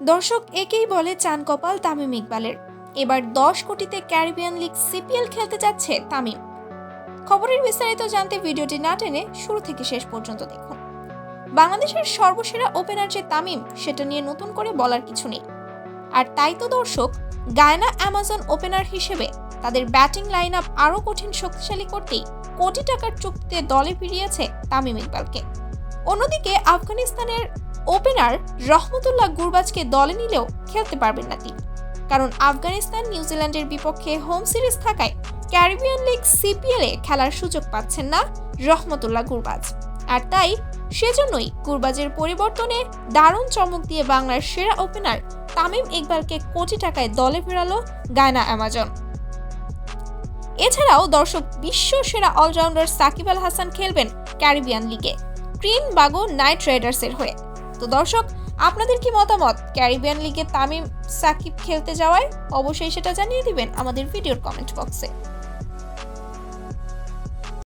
দর্শক একেই বলে চান কপাল তামিম ইকবালের। এবার দশ কোটিতে ক্যারিবিয়ান লিগ সিপিএল খেলতে যাচ্ছে তামিম। খবরের বিস্তারিত জানতে ভিডিওটি না টেনে শুরু থেকে শেষ পর্যন্ত দেখুন। বাংলাদেশের সর্বসেরা ওপেনার যে তামিম, সেটা নিয়ে নতুন করে বলার কিছু নেই। আর তাই তো দর্শক, গায়না অ্যামাজন ওপেনার হিসেবে তাদের ব্যাটিং লাইন আপ আরও কঠিন শক্তিশালী করতেই কোটি টাকার চুক্তিতে দলে ফিরিয়েছে তামিম ইকবালকে। অন্যদিকে আফগানিস্তানের ওপেনার রহমতুল্লাহ গুরবাজকে দলে নিলেও খেলতে পারবেন না তিনি। কারণ আফগানিস্তান, নিউজিল্যান্ডের বিপক্ষে হোম সিরিজ থাকায় ক্যারিবিয়ান লিগ সিপিএল খেলার সুযোগ পাচ্ছেন না রহমতুল্লাহ গুরবাজ। আর তাই সেজন্যই গুরবাজের পরিবর্তনে দারুণ চমক দিয়ে বাংলার সেরা ওপেনার তামিম ইকবালকে কোটি টাকায় দলে ফেরালো গায়না অ্যামাজন এছাড়াও দর্শক বিশ্ব সেরা অলরাউন্ডার সাকিব আল হাসান খেলবেন ক্যারিবিয়ান লিগে। ক্রিম বাগো নাইট রাইডার্সের হয়ে। তো দর্শক, আপনাদের কি মতামত? ক্যারিবিয়ান লিগে তামিম সাকিব খেলতে যাওয়ায় অবশ্যই সেটা জানিয়ে দিবেন আমাদের ভিডিওর কমেন্ট বক্সে